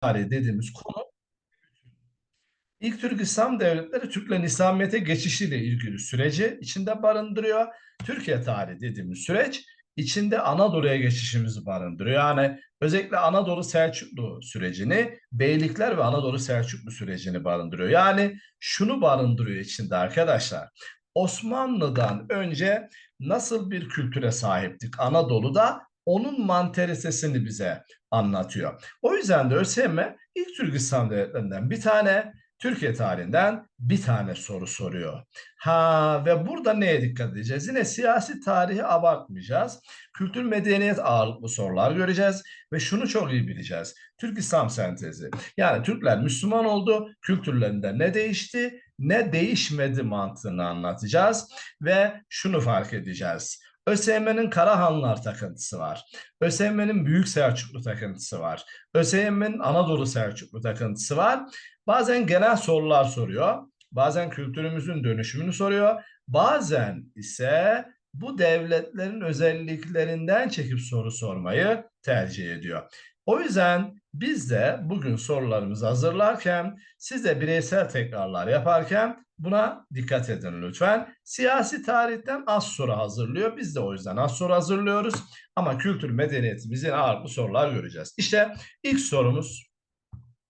tarihi dediğimiz konu İlk Türk İslam devletleri Türklerin İslamiyet'e geçişiyle ilgili süreci içinde barındırıyor. Türkiye tarihi dediğimiz süreç içinde Anadolu'ya geçişimizi barındırıyor. Yani özellikle Anadolu Selçuklu sürecini, Beylikler ve Anadolu Selçuklu sürecini barındırıyor. Yani şunu barındırıyor içinde arkadaşlar. Osmanlı'dan önce nasıl bir kültüre sahiptik Anadolu'da onun manterisesini bize anlatıyor. O yüzden de ÖSYM ilk Türk İslam devletlerinden bir tane Türkiye tarihinden bir tane soru soruyor. Ha ve burada neye dikkat edeceğiz? Yine siyasi tarihi abartmayacağız. Kültür medeniyet ağırlıklı sorular göreceğiz ve şunu çok iyi bileceğiz. Türk İslam sentezi. Yani Türkler Müslüman oldu, kültürlerinde ne değişti, ne değişmedi mantığını anlatacağız ve şunu fark edeceğiz. ÖSYM'nin Karahanlılar takıntısı var. ÖSYM'nin Büyük Selçuklu takıntısı var. ÖSYM'nin Anadolu Selçuklu takıntısı var. Bazen genel sorular soruyor. Bazen kültürümüzün dönüşümünü soruyor. Bazen ise bu devletlerin özelliklerinden çekip soru sormayı tercih ediyor. O yüzden biz de bugün sorularımızı hazırlarken, siz de bireysel tekrarlar yaparken buna dikkat edin lütfen. Siyasi tarihten az soru hazırlıyor. Biz de o yüzden az soru hazırlıyoruz. Ama kültür medeniyetimizin ağırlıklı sorular göreceğiz. İşte ilk sorumuz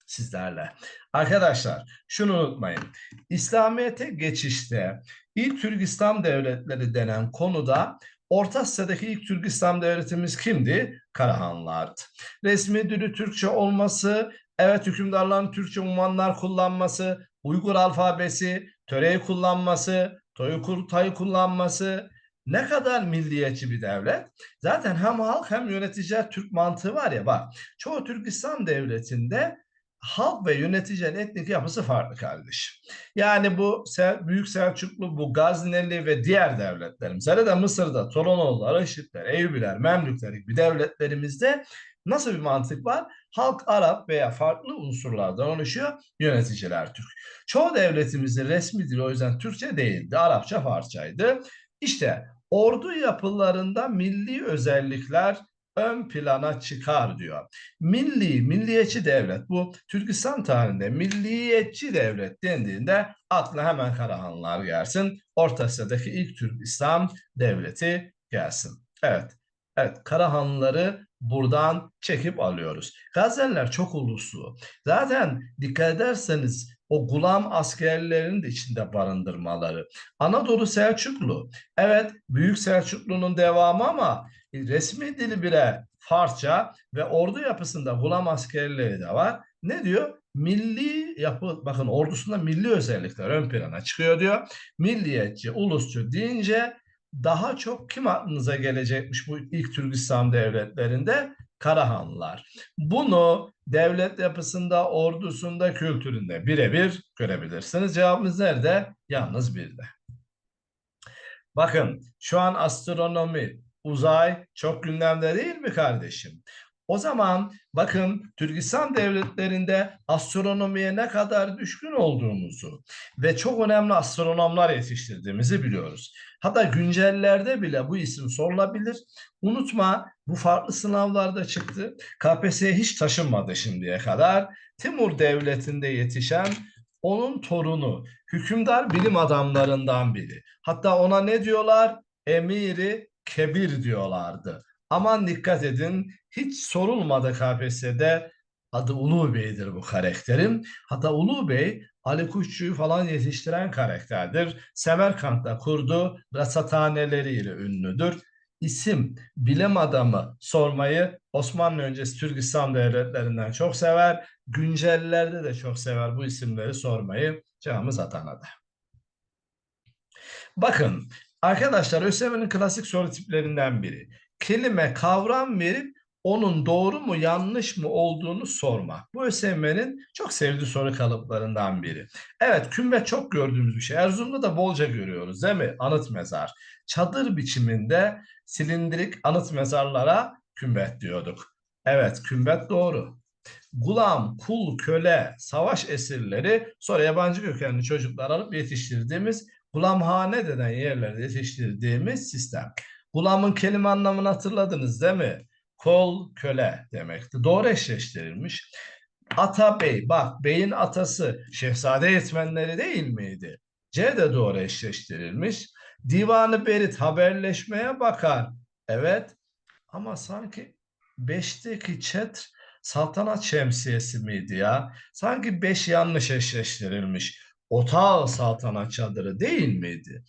sizlerle. Arkadaşlar şunu unutmayın. İslamiyet'e geçişte ilk Türk İslam devletleri denen konuda Orta Asya'daki ilk Türk İslam devletimiz kimdi? Karahanlılardı. Resmi dili Türkçe olması, evet hükümdarların Türkçe unvanlar kullanması, Uygur alfabesi, töreyi kullanması, toyu kurtayı kullanması, ne kadar milliyetçi bir devlet. Zaten hem halk hem yöneticiler Türk mantığı var ya bak. Çoğu Türk İslam devletinde halk ve yöneticilerin etnik yapısı farklı kardeş. Yani bu Büyük Selçuklu, bu Gazneli ve diğer devletlerimiz, hele de Mısır'da Toronoğullar, Işıklar, Eyyubiler, Memlükler gibi devletlerimizde nasıl bir mantık var? Halk Arap veya farklı unsurlardan oluşuyor, yöneticiler Türk. Çoğu devletimizin resmi dili o yüzden Türkçe değildi, Arapça, Farsçaydı. İşte ordu yapılarında milli özellikler ön plana çıkar diyor. Milli, milliyetçi devlet bu Türkistan tarihinde milliyetçi devlet dendiğinde akla hemen Karahanlılar gelsin. Orta Asya'daki ilk Türk İslam devleti gelsin. Evet, evet Karahanlıları buradan çekip alıyoruz. Gazeliler çok uluslu. Zaten dikkat ederseniz o gulam askerlerinin de içinde barındırmaları. Anadolu Selçuklu, evet Büyük Selçuklu'nun devamı ama resmi dili bile Farsça ve ordu yapısında gulam askerleri de var. Ne diyor? Milli yapı, bakın ordusunda milli özellikler ön plana çıkıyor diyor. Milliyetçi, ulusçu deyince daha çok kim aklınıza gelecekmiş bu ilk Türk İslam devletlerinde? Karahanlılar. Bunu devlet yapısında, ordusunda, kültüründe birebir görebilirsiniz. Cevabımız nerede? Yalnız birde. Bakın şu an astronomi, uzay çok gündemde değil mi kardeşim? O zaman bakın Türkistan devletlerinde astronomiye ne kadar düşkün olduğumuzu ve çok önemli astronomlar yetiştirdiğimizi biliyoruz. Hatta güncellerde bile bu isim sorulabilir. Unutma bu farklı sınavlarda çıktı. KPSS'ye hiç taşınmadı şimdiye kadar. Timur Devleti'nde yetişen onun torunu, hükümdar bilim adamlarından biri. Hatta ona ne diyorlar? Emiri Kebir diyorlardı. Aman dikkat edin hiç sorulmadı KPSS'de adı Ulu Bey'dir bu karakterin. Hatta Ulu Bey Ali Kuşçu'yu falan yetiştiren karakterdir. Semerkant'ta kurdu rasathaneleriyle ünlüdür. İsim, bilim adamı sormayı Osmanlı öncesi Türk İslam devletlerinden çok sever. Güncellerde de çok sever bu isimleri sormayı Cevabımız Adana'da. Bakın arkadaşlar ÖSYM'nin klasik soru tiplerinden biri kelime kavram verip onun doğru mu yanlış mı olduğunu sorma. Bu ÖSYM'nin çok sevdiği soru kalıplarından biri. Evet kümbet çok gördüğümüz bir şey. Erzurum'da da bolca görüyoruz değil mi? Anıt mezar. Çadır biçiminde silindirik anıt mezarlara kümbet diyorduk. Evet kümbet doğru. Gulam, kul, köle, savaş esirleri sonra yabancı kökenli çocuklar alıp yetiştirdiğimiz gulamhane denen yerlerde yetiştirdiğimiz sistem. Gulamın kelime anlamını hatırladınız değil mi? Kol, köle demekti. Doğru eşleştirilmiş. Ata Bey, bak beyin atası şehzade yetmenleri değil miydi? C de doğru eşleştirilmiş. Divanı Berit haberleşmeye bakar. Evet ama sanki 5'teki çetr saltanat şemsiyesi miydi ya? Sanki 5 yanlış eşleştirilmiş. Otağı saltanat çadırı değil miydi?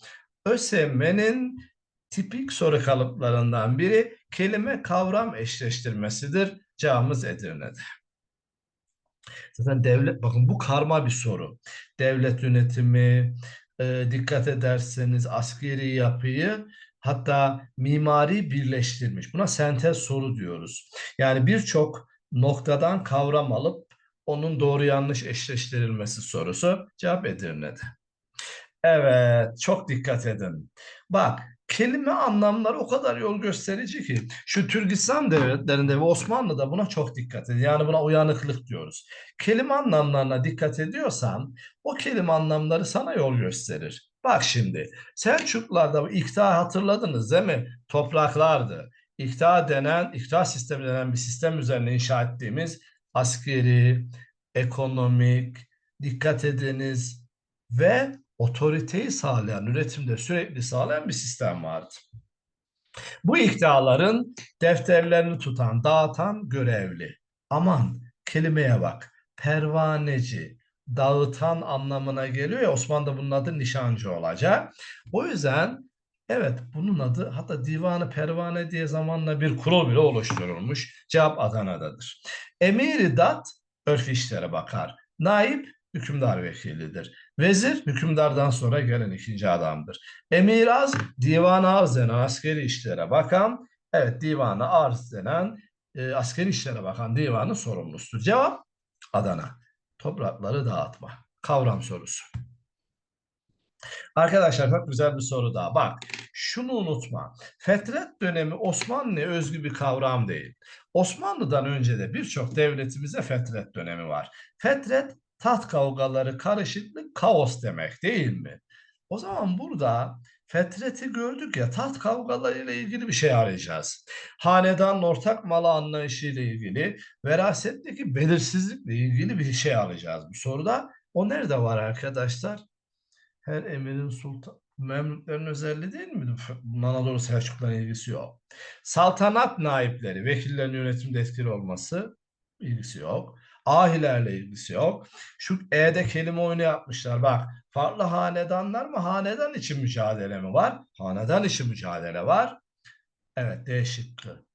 ÖSYM'nin tipik soru kalıplarından biri kelime kavram eşleştirmesidir. Cevabımız Edirne'de. Zaten devlet, bakın bu karma bir soru. Devlet yönetimi, e, dikkat ederseniz askeri yapıyı hatta mimari birleştirmiş. Buna sentez soru diyoruz. Yani birçok noktadan kavram alıp onun doğru yanlış eşleştirilmesi sorusu cevap Edirne'de. Evet, çok dikkat edin. Bak, kelime anlamları o kadar yol gösterici ki şu Türk İslam devletlerinde ve Osmanlı'da buna çok dikkat edin. Yani buna uyanıklık diyoruz. Kelime anlamlarına dikkat ediyorsan o kelime anlamları sana yol gösterir. Bak şimdi Selçuklularda ikta hatırladınız değil mi? Topraklardı. İkta denen, ikta sistemi denen bir sistem üzerine inşa ettiğimiz askeri, ekonomik, dikkat ediniz ve otoriteyi sağlayan, üretimde sürekli sağlayan bir sistem vardı. Bu iktidarların defterlerini tutan, dağıtan görevli. Aman kelimeye bak. Pervaneci, dağıtan anlamına geliyor ya Osmanlı'da bunun adı nişancı olacak. O yüzden evet bunun adı hatta divanı pervane diye zamanla bir kurul bile oluşturulmuş. Cevap Adana'dadır. Emiri dat örf işlere bakar. Naip hükümdar vekilidir. Vezir hükümdardan sonra gelen ikinci adamdır. Emir az divan arz denen askeri işlere bakan evet divanı arz denen e, askeri işlere bakan divanın sorumlusudur. Cevap Adana. Toprakları dağıtma. Kavram sorusu. Arkadaşlar çok güzel bir soru daha. Bak şunu unutma. Fetret dönemi Osmanlı'ya özgü bir kavram değil. Osmanlı'dan önce de birçok devletimize fetret dönemi var. Fetret taht kavgaları, karışıklık, kaos demek değil mi? O zaman burada fetreti gördük ya taht kavgaları ile ilgili bir şey arayacağız. Hanedan ortak malı anlayışı ile ilgili, verasetteki belirsizlikle ilgili bir şey arayacağız bu soruda. O nerede var arkadaşlar? Her emirin sultan Memlüklerin özelliği değil mi? Anadolu Selçukluların ilgisi yok. Saltanat naipleri, vekillerin yönetimde etkili olması ilgisi yok. Ahilerle ilgisi yok. Şu E'de kelime oyunu yapmışlar. Bak farklı hanedanlar mı? Hanedan için mücadele mi var? Hanedan için mücadele var. Evet D şıkkı.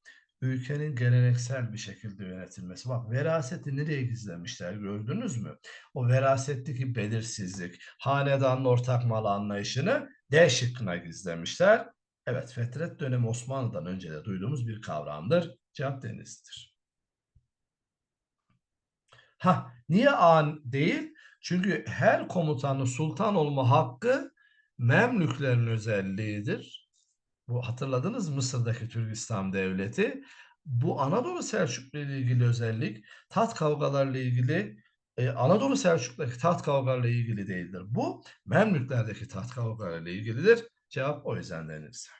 Ülkenin geleneksel bir şekilde yönetilmesi. Bak veraseti nereye gizlemişler gördünüz mü? O verasetteki belirsizlik, hanedanın ortak mal anlayışını D şıkkına gizlemişler. Evet fetret dönemi Osmanlı'dan önce de duyduğumuz bir kavramdır. Cevap denizdir. Ha, niye an değil? Çünkü her komutanın sultan olma hakkı Memlüklerin özelliğidir. Bu hatırladınız Mısır'daki Türkistan devleti. Bu Anadolu Selçuklu ile ilgili özellik taht kavgalarıyla ilgili e, Anadolu Selçuklu'daki taht kavgalarıyla ilgili değildir. Bu Memlüklerdeki taht kavgalarıyla ilgilidir. Cevap o yüzden denirse.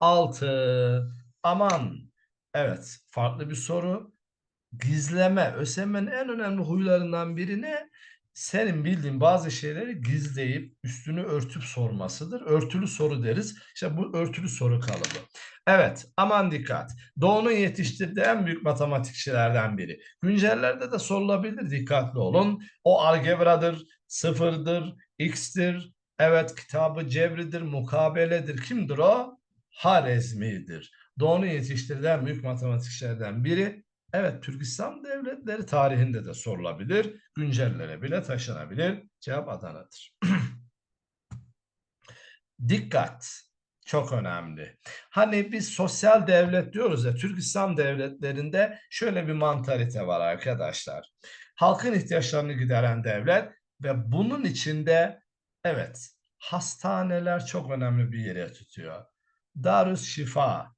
Altı. Aman. Evet, farklı bir soru gizleme, ÖSYM'nin en önemli huylarından biri ne? Senin bildiğin bazı şeyleri gizleyip üstünü örtüp sormasıdır. Örtülü soru deriz. İşte bu örtülü soru kalıbı. Evet aman dikkat. Doğu'nun yetiştirdiği en büyük matematikçilerden biri. Güncellerde de sorulabilir dikkatli olun. O algebradır, sıfırdır, x'tir. Evet kitabı cevridir, mukabeledir. Kimdir o? Harezmi'dir. Doğu'nun yetiştirdiği en büyük matematikçilerden biri. Evet, Türk İslam devletleri tarihinde de sorulabilir, güncellere bile taşınabilir. Cevap Adana'dır. Dikkat, çok önemli. Hani biz sosyal devlet diyoruz ya, Türk İslam devletlerinde şöyle bir mantalite var arkadaşlar. Halkın ihtiyaçlarını gideren devlet ve bunun içinde evet hastaneler çok önemli bir yere tutuyor. Darus Şifa,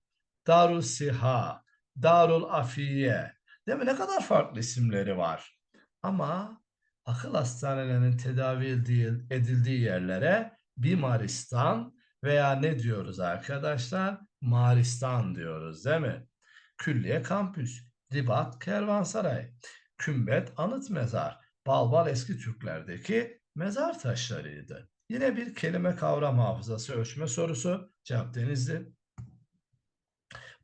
Darus Siha, Darul Afiye. Değil mi? Ne kadar farklı isimleri var. Ama akıl hastanelerinin tedavi edildiği yerlere Bimaristan veya ne diyoruz arkadaşlar? Maristan diyoruz değil mi? Külliye kampüs. Ribat Kervansaray, Kümbet Anıt Mezar, Balbal eski Türklerdeki mezar taşlarıydı. Yine bir kelime kavram hafızası ölçme sorusu. Cevap Denizli.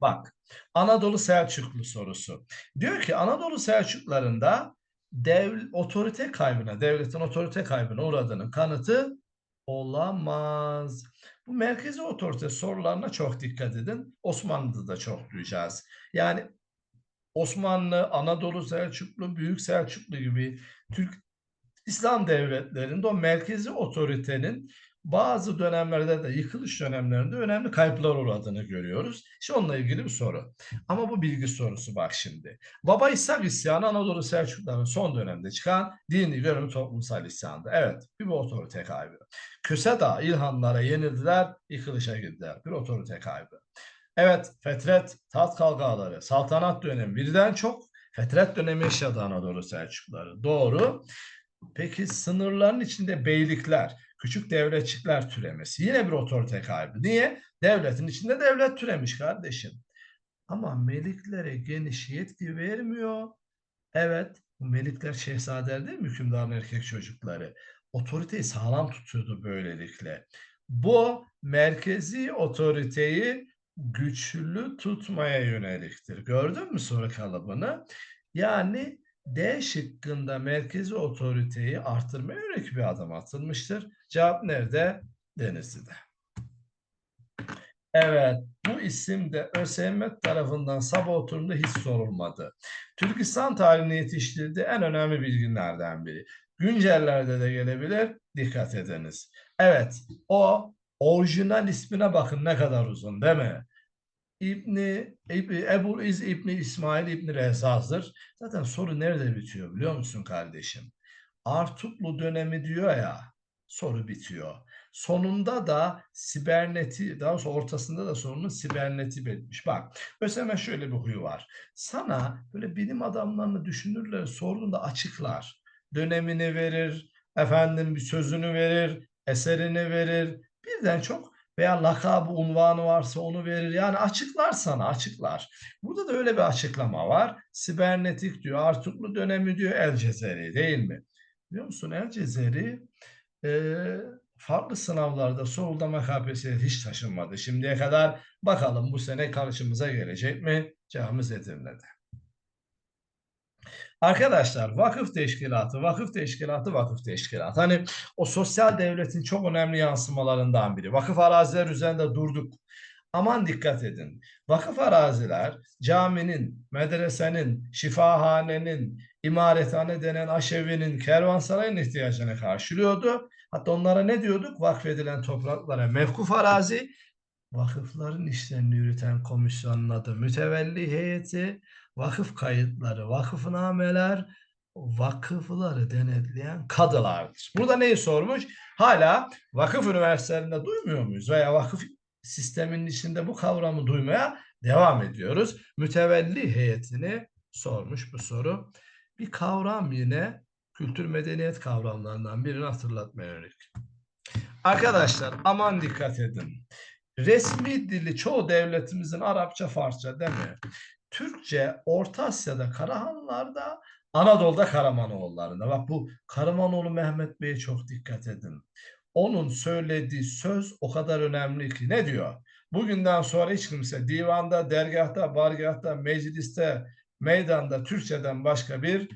Bak Anadolu Selçuklu sorusu. Diyor ki Anadolu Selçuklarında dev, otorite kaybına, devletin otorite kaybına uğradığının kanıtı olamaz. Bu merkezi otorite sorularına çok dikkat edin. Osmanlı'da da çok duyacağız. Yani Osmanlı, Anadolu Selçuklu, Büyük Selçuklu gibi Türk İslam devletlerinde o merkezi otoritenin bazı dönemlerde de yıkılış dönemlerinde önemli kayıplar uğradığını görüyoruz. İşte onunla ilgili bir soru. Ama bu bilgi sorusu bak şimdi. Baba İshak isyanı Anadolu Selçukluların son dönemde çıkan dini görünüm toplumsal isyandı. Evet bir otorite kaybı. Köse Dağı İlhanlara yenildiler, yıkılışa girdiler. Bir otorite kaybı. Evet Fetret, Tat Kalgaları, Saltanat dönemi birden çok Fetret dönemi yaşadı Anadolu Selçukluları. Doğru. Peki sınırların içinde beylikler, küçük devletçikler türemesi yine bir otorite kaybı. Niye? Devletin içinde devlet türemiş kardeşim. Ama meliklere geniş yetki vermiyor. Evet, bu melikler şehzadeler değil mi? Hükümdarın erkek çocukları. Otoriteyi sağlam tutuyordu böylelikle. Bu merkezi otoriteyi güçlü tutmaya yöneliktir. Gördün mü soru kalıbını? Yani D şıkkında merkezi otoriteyi artırmaya yönelik bir adım atılmıştır. Cevap nerede? Denizli'de. Evet, bu isim de ÖSYM tarafından sabah oturumda hiç sorulmadı. Türkistan tarihini yetiştirdiği en önemli bilginlerden biri. Güncellerde de gelebilir, dikkat ediniz. Evet, o orijinal ismine bakın ne kadar uzun değil mi? İbni, İbni Ebu İz İbni İsmail İbni Rezaz'dır. Zaten soru nerede bitiyor biliyor musun kardeşim? Artuklu dönemi diyor ya soru bitiyor. Sonunda da siberneti, daha doğrusu ortasında da sorunun siberneti belirtmiş. Bak, ÖSYM şöyle bir huyu var. Sana böyle bilim adamlarını düşünürler sorduğunda açıklar. Dönemini verir, efendim bir sözünü verir, eserini verir. Birden çok veya lakabı, unvanı varsa onu verir. Yani açıklar sana, açıklar. Burada da öyle bir açıklama var. Sibernetik diyor, Artuklu dönemi diyor, El Cezeri değil mi? Biliyor musun El Cezeri e, farklı sınavlarda sorulda KPSS'ye hiç taşınmadı şimdiye kadar. Bakalım bu sene karşımıza gelecek mi? Cevabımız Edirne'de. Arkadaşlar vakıf teşkilatı, vakıf teşkilatı, vakıf teşkilatı. Hani o sosyal devletin çok önemli yansımalarından biri. Vakıf araziler üzerinde durduk. Aman dikkat edin. Vakıf araziler caminin, medresenin, şifahanenin, imarethane denen aşevinin, kervansarayın ihtiyacını karşılıyordu. Hatta onlara ne diyorduk? Vakfedilen topraklara mevkuf arazi, vakıfların işlerini yürüten komisyonun adı mütevelli heyeti, vakıf kayıtları, vakıfnameler, vakıfları denetleyen kadılardır. Burada neyi sormuş? Hala vakıf üniversitelerinde duymuyor muyuz? Veya vakıf sisteminin içinde bu kavramı duymaya devam ediyoruz. Mütevelli heyetini sormuş bu soru. Bir kavram yine kültür medeniyet kavramlarından birini hatırlatmaya yönelik. Arkadaşlar aman dikkat edin. Resmi dili çoğu devletimizin Arapça, Farsça mi? Türkçe Orta Asya'da Karahanlılar'da, Anadolu'da Karamanoğulları'nda. Bak bu Karamanoğlu Mehmet Bey'e çok dikkat edin. Onun söylediği söz o kadar önemli ki ne diyor? Bugünden sonra hiç kimse divanda, dergahta, bargahta, mecliste, meydanda Türkçeden başka bir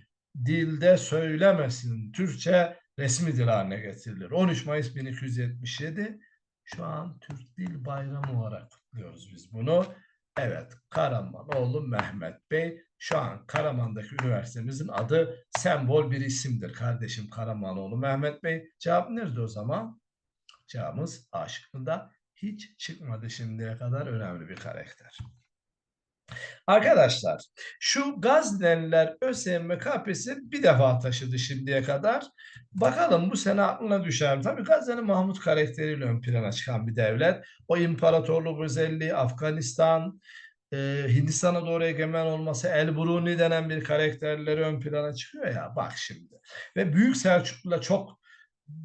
dilde söylemesin. Türkçe resmi dil haline getirilir. 13 Mayıs 1277 şu an Türk Dil Bayramı olarak kutluyoruz biz bunu. Evet, Karamanoğlu Mehmet Bey. Şu an Karaman'daki üniversitemizin adı sembol bir isimdir kardeşim Karamanoğlu Mehmet Bey. Cevap nerede o zaman? Cevabımız A şıkkında hiç çıkmadı şimdiye kadar önemli bir karakter. Arkadaşlar şu Gazneliler ÖSYM KPSS bir defa taşıdı şimdiye kadar. Bakalım bu sene aklına düşer? Tabii Gazneli Mahmut karakteriyle ön plana çıkan bir devlet. O imparatorluk özelliği Afganistan, e, Hindistan'a doğru egemen olması El Bruni denen bir karakterleri ön plana çıkıyor ya bak şimdi. Ve Büyük Selçuklu'la çok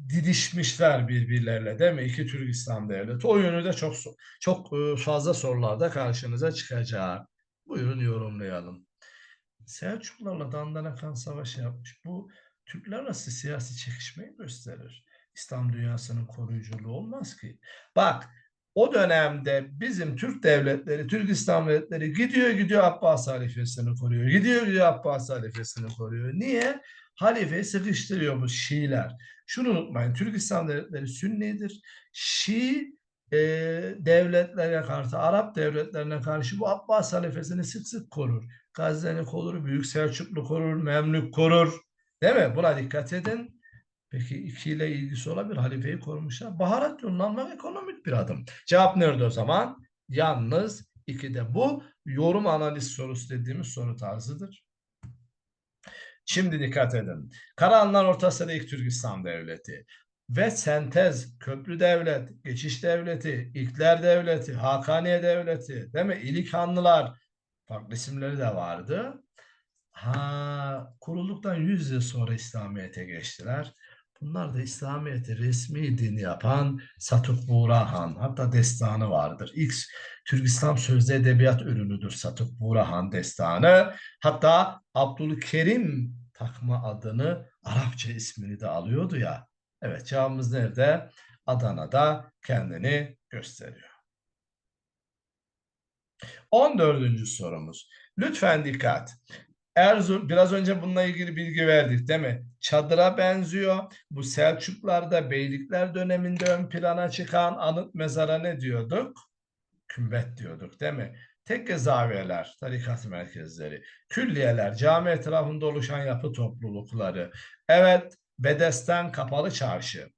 didişmişler birbirleriyle değil mi? İki Türk İslam devleti. O yönü de çok çok fazla sorularda karşınıza çıkacak. Buyurun yorumlayalım. Selçuklularla Dandanakan Savaşı yapmış. Bu Türkler arası siyasi çekişmeyi gösterir. İslam dünyasının koruyuculuğu olmaz ki. Bak o dönemde bizim Türk devletleri, Türk İslam devletleri gidiyor gidiyor Abbas halifesini koruyor. Gidiyor gidiyor Abbas halifesini koruyor. Niye? Halifeyi sıkıştırıyor bu Şiiler. Şunu unutmayın. Türk İslam devletleri Sünnidir. Şii e, devletlere karşı, Arap devletlerine karşı bu Abbas halifesini sık sık korur. Gazneli korur, Büyük Selçuklu korur, Memlük korur. Değil mi? Buna dikkat edin. Peki ikiyle ilgisi olabilir. Halifeyi korumuşlar. Baharat yolunu almak ekonomik bir adım. Cevap nerede o zaman? Yalnız ikide bu yorum analiz sorusu dediğimiz soru tarzıdır. Şimdi dikkat edin. Karahanlar Orta Asya'da ilk Türk İslam Devleti ve sentez, köprü devlet, geçiş devleti, İlkler devleti, Hakaniye devleti, değil mi? İlik Hanlılar, farklı isimleri de vardı. Ha, kurulduktan 100 yıl sonra İslamiyet'e geçtiler. Bunlar da İslamiyet'i resmi din yapan Satuk Buğra Han. Hatta destanı vardır. İlk Türk İslam sözlü edebiyat ürünüdür Satuk Buğra Han destanı. Hatta Abdülkerim takma adını Arapça ismini de alıyordu ya. Evet cevabımız nerede? Adana'da kendini gösteriyor. 14. sorumuz. Lütfen dikkat. Erzurum, biraz önce bununla ilgili bilgi verdik değil mi? Çadıra benziyor. Bu Selçuklarda Beylikler döneminde ön plana çıkan anıt mezara ne diyorduk? Kümbet diyorduk değil mi? Tekke zaviyeler, tarikat merkezleri, külliyeler, cami etrafında oluşan yapı toplulukları. Evet, Bedesten kapalı çarşı.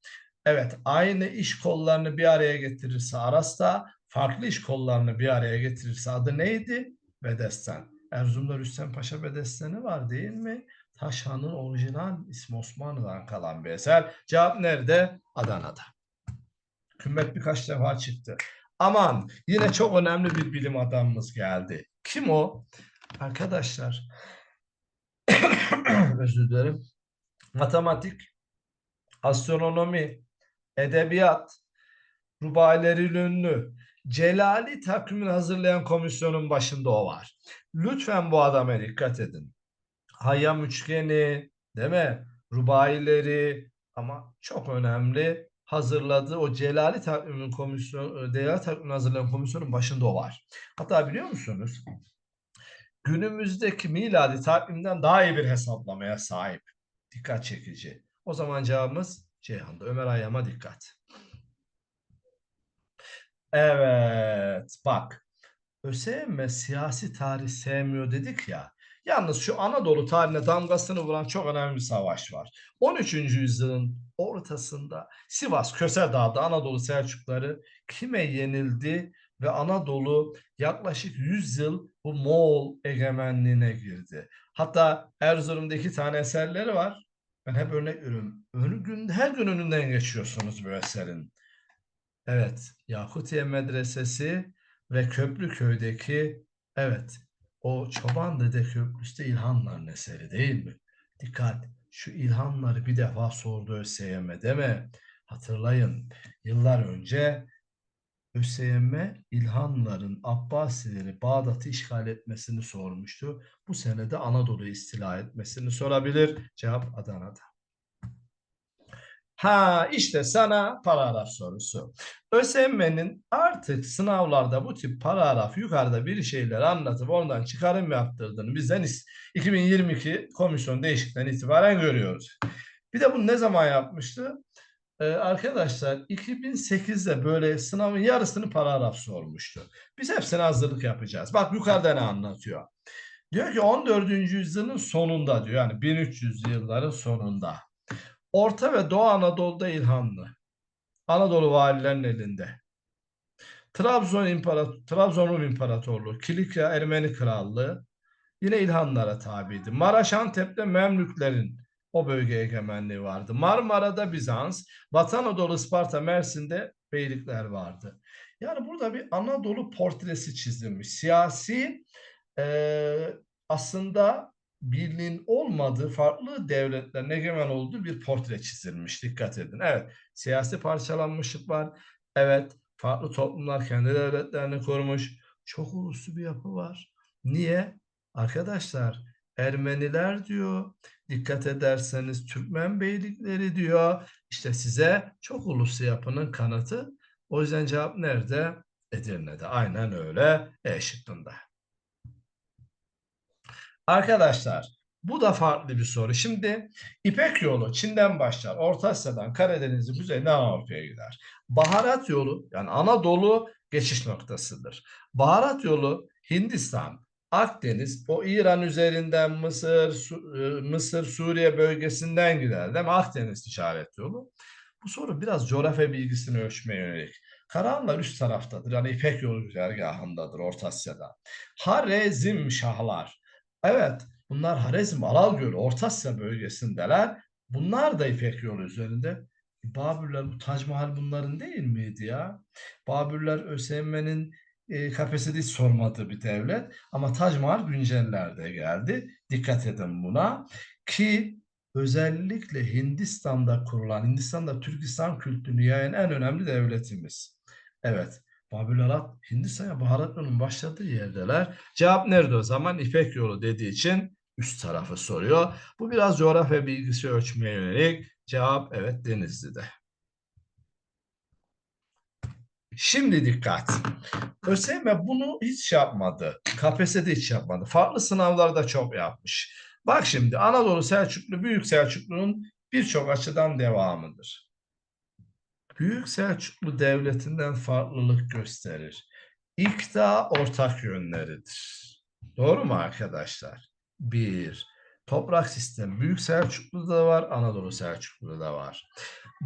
Evet, aynı iş kollarını bir araya getirirse Aras'ta, farklı iş kollarını bir araya getirirse adı neydi? Bedesten. Erzurum'da Rüstem Paşa Bedesteni var değil mi? Taşhan'ın orijinal ismi Osmanlı'dan kalan bir eser. Cevap nerede? Adana'da. Kümmet birkaç defa çıktı. Aman yine çok önemli bir bilim adamımız geldi. Kim o? Arkadaşlar özür dilerim. Matematik, astronomi, edebiyat, rubayleri ünlü, Celali takvimini hazırlayan komisyonun başında o var. Lütfen bu adama dikkat edin. Hayyam üçgeni, değil mi? Rubayileri ama çok önemli hazırladığı o Celali takvimin komisyon, Celali takvimini hazırlayan komisyonun başında o var. Hatta biliyor musunuz? Günümüzdeki miladi takvimden daha iyi bir hesaplamaya sahip. Dikkat çekici. O zaman cevabımız Ceyhan'da. Ömer Hayyam'a dikkat. Evet bak ÖSYM siyasi tarih sevmiyor dedik ya. Yalnız şu Anadolu tarihine damgasını vuran çok önemli bir savaş var. 13. yüzyılın ortasında Sivas Köse Dağı'da Anadolu Selçukları kime yenildi ve Anadolu yaklaşık 100 yıl bu Moğol egemenliğine girdi. Hatta Erzurum'da iki tane eserleri var. Ben hep örnek veriyorum. Gün, her gün önünden geçiyorsunuz bu eserin. Evet, Yakutiye Medresesi ve Köprüköy'deki evet o Çoban Dede Köprüsü de İlhanların eseri değil mi? Dikkat, şu ilhamları bir defa sordu ÖSYM mi? Hatırlayın, yıllar önce ÖSYM İlhanların Abbasileri Bağdat'ı işgal etmesini sormuştu. Bu senede Anadolu'yu istila etmesini sorabilir. Cevap Adana'da. Ha işte sana paragraf sorusu. ÖSYM'nin artık sınavlarda bu tip paragraf yukarıda bir şeyler anlatıp ondan çıkarım yaptırdığını bizden 2022 komisyon değişikliğinden itibaren görüyoruz. Bir de bunu ne zaman yapmıştı? Ee, arkadaşlar 2008'de böyle sınavın yarısını paragraf sormuştu. Biz hepsine hazırlık yapacağız. Bak yukarıda ne anlatıyor? Diyor ki 14. yüzyılın sonunda diyor yani 1300 yılların sonunda. Orta ve Doğu Anadolu'da İlhanlı. Anadolu valilerinin elinde. Trabzon İmparator, Trabzon İmparatorluğu, Kilikya Ermeni Krallığı yine İlhanlara tabiydi. Maraş Antep'te Memlüklerin o bölge egemenliği vardı. Marmara'da Bizans, Batı Anadolu, Isparta, Mersin'de beylikler vardı. Yani burada bir Anadolu portresi çizilmiş. Siyasi e, aslında birliğin olmadığı farklı devletlerin egemen olduğu bir portre çizilmiş. Dikkat edin. Evet siyasi parçalanmışlık var. Evet farklı toplumlar kendi devletlerini korumuş. Çok uluslu bir yapı var. Niye? Arkadaşlar Ermeniler diyor. Dikkat ederseniz Türkmen beylikleri diyor. İşte size çok uluslu yapının kanıtı. O yüzden cevap nerede? Edirne'de. Aynen öyle. E. Arkadaşlar bu da farklı bir soru. Şimdi İpek yolu Çin'den başlar. Orta Asya'dan Karadeniz'i kuzeyden Avrupa'ya gider. Baharat yolu yani Anadolu geçiş noktasıdır. Baharat yolu Hindistan, Akdeniz, o İran üzerinden Mısır, Su Mısır, Suriye bölgesinden gider değil mi? Akdeniz ticaret yolu. Bu soru biraz coğrafya bilgisini ölçmeye yönelik. Karahanlar üst taraftadır. Yani İpek yolu güzergahındadır Orta Asya'da. Harezm Şahlar. Evet bunlar Harezm, Aral Orta Asya bölgesindeler. Bunlar da İpek yolu üzerinde. Babürler bu Tac Mahal bunların değil miydi ya? Babürler ÖSYM'nin e, kapasite hiç sormadığı bir devlet. Ama Tac Mahal güncellerde geldi. Dikkat edin buna. Ki özellikle Hindistan'da kurulan, Hindistan'da Türkistan kültürünü yayan en önemli devletimiz. Evet. Babürler Hindistan'a baharat yolunun başladığı yerdeler. Cevap nerede o zaman? İpek yolu dediği için üst tarafı soruyor. Bu biraz coğrafya bilgisi ölçmeye yönelik. Cevap evet Denizli'de. Şimdi dikkat. ÖSYM bunu hiç yapmadı. KPSS'de hiç yapmadı. Farklı sınavlarda çok yapmış. Bak şimdi Anadolu Selçuklu Büyük Selçuklu'nun birçok açıdan devamıdır. Büyük Selçuklu Devleti'nden farklılık gösterir. İkta ortak yönleridir. Doğru mu arkadaşlar? Bir, toprak sistemi Büyük Selçuklu'da da var, Anadolu Selçuklu'da da var.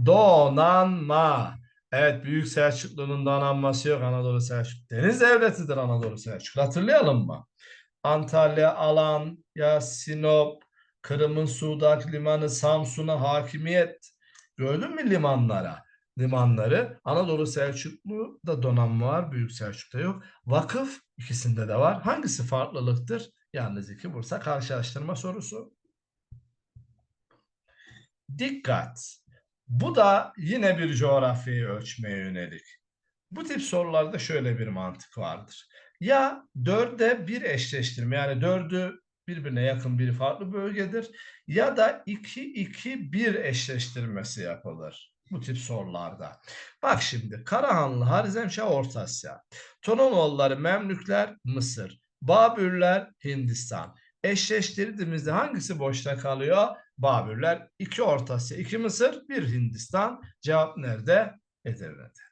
Donanma. Evet Büyük Selçuklu'nun donanması yok Anadolu Selçuklu. Deniz devletidir Anadolu Selçuklu. Hatırlayalım mı? Antalya, Alan, ya Sinop, Kırım'ın Sudak Limanı, Samsun'a hakimiyet. Gördün mü limanlara? Limanları. Anadolu Selçuklu'da donanma var, Büyük Selçuk'ta yok. Vakıf ikisinde de var. Hangisi farklılıktır? Yalnız iki Bursa karşılaştırma sorusu. Dikkat! Bu da yine bir coğrafyayı ölçmeye yönelik. Bu tip sorularda şöyle bir mantık vardır. Ya dörde bir eşleştirme yani dördü birbirine yakın bir farklı bölgedir ya da iki iki bir eşleştirmesi yapılır bu tip sorularda. Bak şimdi Karahanlı, Harizemşah, Orta Asya. Tononoğulları, Memlükler, Mısır. Babürler, Hindistan. Eşleştirdiğimizde hangisi boşta kalıyor? Babürler, iki Orta Asya, iki Mısır, bir Hindistan. Cevap nerede? Edirne'de.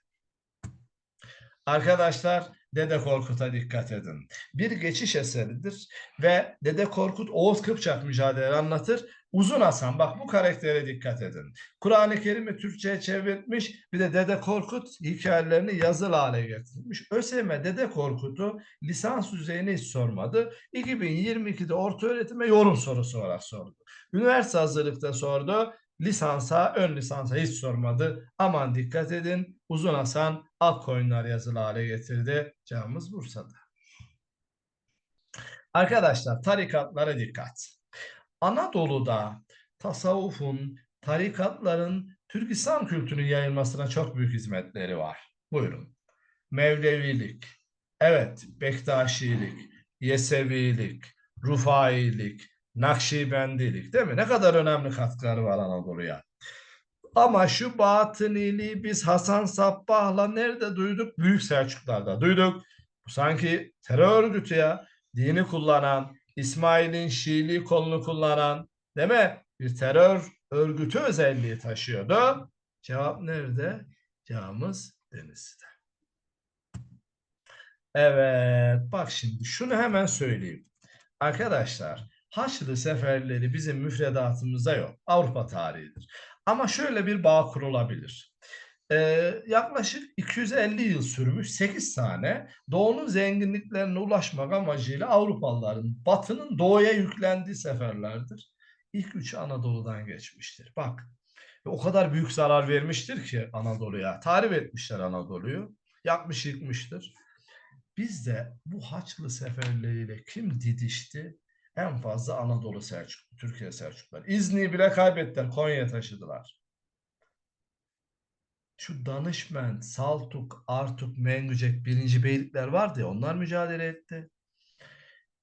Arkadaşlar Dede Korkut'a dikkat edin. Bir geçiş eseridir ve Dede Korkut Oğuz Kıpçak mücadele anlatır. Uzun Hasan bak bu karaktere dikkat edin. Kur'an-ı Kerim'i Türkçe'ye çevirmiş bir de Dede Korkut hikayelerini yazılı hale getirmiş. ÖSYM Dede Korkut'u lisans düzeyine hiç sormadı. 2022'de orta öğretime yorum sorusu olarak sordu. Üniversite hazırlıkta sordu lisansa, ön lisansa hiç sormadı. Aman dikkat edin. Uzun Hasan Akkoyunlar yazılı hale getirdi. Cevabımız Bursa'da. Arkadaşlar tarikatlara dikkat. Anadolu'da tasavvufun, tarikatların Türk İslam kültürünün yayılmasına çok büyük hizmetleri var. Buyurun. Mevlevilik, evet Bektaşilik, Yesevilik, Rufailik, Nakşibendilik değil mi? Ne kadar önemli katkıları var Anadolu'ya. Ama şu batıniliği biz Hasan Sabbah'la nerede duyduk? Büyük Selçuklar'da duyduk. Bu sanki terör örgütü ya. Dini kullanan, İsmail'in Şiili kolunu kullanan değil mi? Bir terör örgütü özelliği taşıyordu. Cevap nerede? Cevabımız Denizli'de. Evet bak şimdi şunu hemen söyleyeyim. Arkadaşlar Haçlı seferleri bizim müfredatımızda yok. Avrupa tarihidir. Ama şöyle bir bağ kurulabilir. Ee, yaklaşık 250 yıl sürmüş 8 tane doğunun zenginliklerine ulaşmak amacıyla Avrupalıların batının doğuya yüklendiği seferlerdir. İlk üçü Anadolu'dan geçmiştir. Bak o kadar büyük zarar vermiştir ki Anadolu'ya. Tarif etmişler Anadolu'yu. Yapmış yıkmıştır. Biz de bu Haçlı seferleriyle kim didişti? En fazla Anadolu Selçuklu, Türkiye Selçuklular. İzni'yi bile kaybettiler, Konya'ya taşıdılar. Şu Danışmen, Saltuk, Artuk, Mengücek birinci beylikler vardı ya onlar mücadele etti.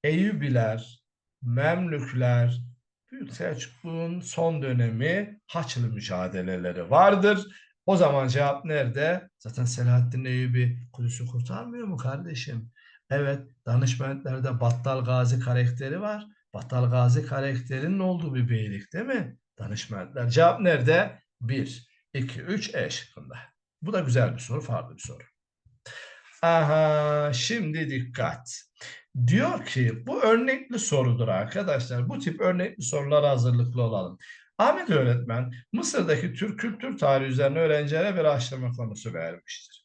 Eyyubiler, Memlükler, Büyük Selçuklu'nun son dönemi Haçlı mücadeleleri vardır. O zaman cevap nerede? Zaten Selahaddin Eyyubi Kudüs'ü kurtarmıyor mu kardeşim? Evet, danışmentlerde Battal Gazi karakteri var. Battal Gazi karakterinin olduğu bir beylik değil mi? Danışmentler. Cevap nerede? 1, 2, 3 E şıkkında. Bu da güzel bir soru, farklı bir soru. Aha, şimdi dikkat. Diyor ki bu örnekli sorudur arkadaşlar. Bu tip örnekli sorulara hazırlıklı olalım. Ahmet öğretmen Mısır'daki Türk kültür tarihi üzerine öğrencilere bir araştırma konusu vermiştir.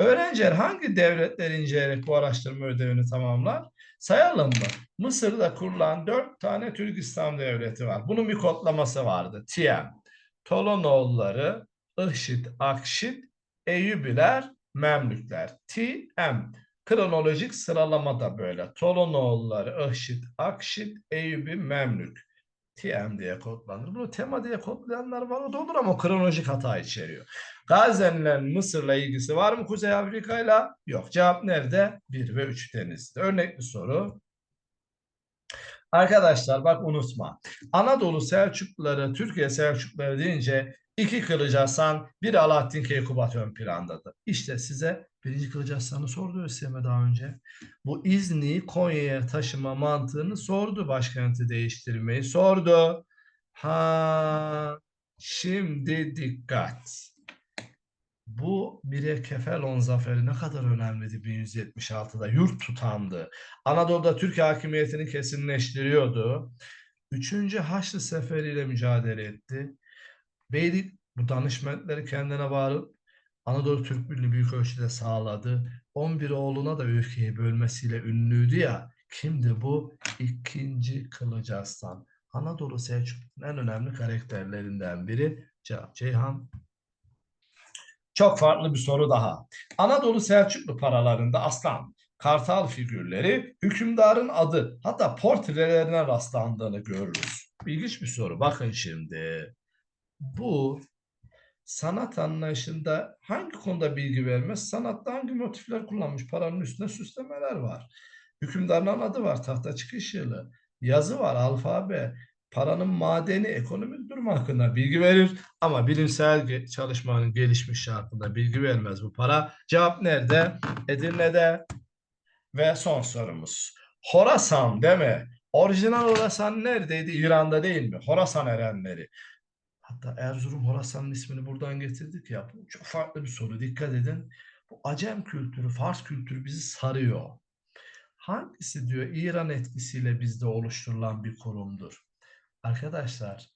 Öğrenciler hangi devletleri inceleyerek bu araştırma ödevini tamamlar? Sayalım mı? Mısır'da kurulan dört tane Türk İslam devleti var. Bunun bir kodlaması vardı. Tiem, Tolonoğulları, Ihşit, Akşit, Eyyubiler, Memlükler. Tiem. Kronolojik sıralama da böyle. Tolonoğulları, Ihşit, Akşit, Eyyubi, Memlük. TM diye kodlanır. Bunu tema diye kodlayanlar var o da olur ama kronolojik hata içeriyor. Gazze'nin Mısır'la ilgisi var mı Kuzey Afrika'yla? Yok. Cevap nerede? 1 ve 3 denizde. Örnekli soru. Arkadaşlar bak unutma. Anadolu Selçukluları, Türkiye Selçukluları deyince iki Kılıç Hasan, bir Alaaddin Keykubat ön plandadır. İşte size birinci Kılıç Hasan'ı sordu ÖSYM daha önce. Bu İzni'yi Konya'ya taşıma mantığını sordu. Başkenti değiştirmeyi sordu. Ha, şimdi dikkat. Bu Mire Kefelon zaferi ne kadar önemliydi 1176'da. Yurt tutandı. Anadolu'da Türk hakimiyetini kesinleştiriyordu. Üçüncü Haçlı Seferiyle mücadele etti. Beylik bu danışmentleri kendine bağlı Anadolu Türk Birliği büyük ölçüde sağladı. 11 oğluna da ülkeyi bölmesiyle ünlüydü ya. Kimdi bu? İkinci Kılıç Arslan. Anadolu Selçuklu'nun en önemli karakterlerinden biri. Cevap Ceyhan. Çok farklı bir soru daha. Anadolu Selçuklu paralarında aslan, kartal figürleri, hükümdarın adı hatta portrelerine rastlandığını görürüz. İlginç bir soru. Bakın şimdi. Bu sanat anlayışında hangi konuda bilgi vermez? Sanatta hangi motifler kullanmış? Paranın üstünde süslemeler var. Hükümdarın adı var, tahta çıkış yılı. Yazı var, alfabe. Paranın madeni, ekonomik durum hakkında bilgi verir. Ama bilimsel çalışmanın gelişmiş hakkında bilgi vermez bu para. Cevap nerede? Edirne'de. Ve son sorumuz. Horasan değil mi? Orijinal Horasan neredeydi? İran'da değil mi? Horasan erenleri. Hatta Erzurum Horasan'ın ismini buradan getirdik ya. Bu çok farklı bir soru. Dikkat edin. Bu Acem kültürü, Fars kültürü bizi sarıyor. Hangisi diyor İran etkisiyle bizde oluşturulan bir kurumdur? Arkadaşlar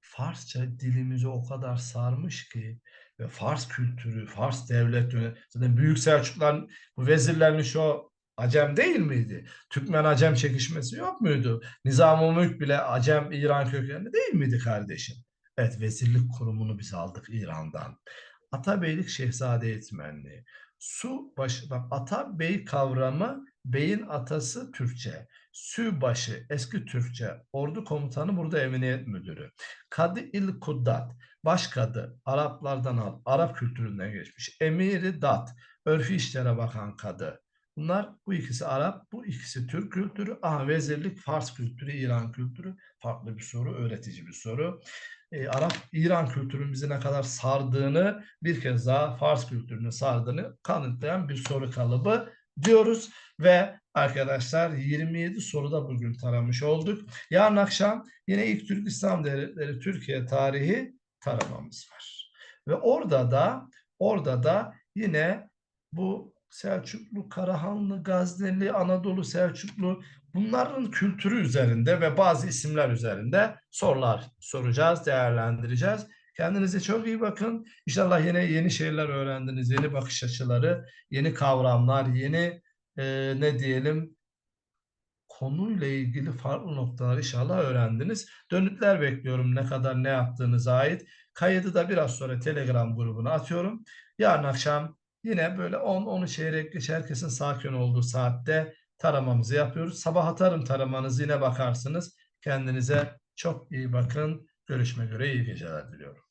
Farsça dilimizi o kadar sarmış ki ve Fars kültürü, Fars devlet zaten Büyük Selçukluların bu vezirlerin şu Acem değil miydi? Türkmen Acem çekişmesi yok muydu? Nizam-ı Mülk bile Acem İran kökenli değil miydi kardeşim? Evet vezirlik kurumunu biz aldık İran'dan. Atabeylik şehzade eğitmenliği. Su başı, bak Atabey kavramı beyin atası Türkçe. Sübaşı eski Türkçe. Ordu komutanı burada emniyet müdürü. Kadı il Kuddat. Başkadı. Araplardan al. Arap kültüründen geçmiş. Emiri Dat. Örfi işlere bakan kadı. Bunlar bu ikisi Arap, bu ikisi Türk kültürü. Aha vezirlik Fars kültürü, İran kültürü. Farklı bir soru, öğretici bir soru e, Arap İran kültürünün bizi ne kadar sardığını bir kez daha Fars kültürünü sardığını kanıtlayan bir soru kalıbı diyoruz ve arkadaşlar 27 soruda bugün taramış olduk. Yarın akşam yine ilk Türk İslam Devletleri Türkiye tarihi taramamız var. Ve orada da orada da yine bu Selçuklu, Karahanlı, Gazneli, Anadolu Selçuklu bunların kültürü üzerinde ve bazı isimler üzerinde sorular soracağız, değerlendireceğiz. Kendinize çok iyi bakın. İnşallah yine yeni şeyler öğrendiniz, yeni bakış açıları, yeni kavramlar, yeni e, ne diyelim konuyla ilgili farklı noktalar inşallah öğrendiniz. Dönütler bekliyorum ne kadar ne yaptığınıza ait. Kaydı da biraz sonra Telegram grubuna atıyorum. Yarın akşam Yine böyle 10-10 çeyrek geç herkesin sakin olduğu saatte taramamızı yapıyoruz. Sabah atarım taramanızı yine bakarsınız. Kendinize çok iyi bakın. Görüşmek üzere iyi geceler diliyorum.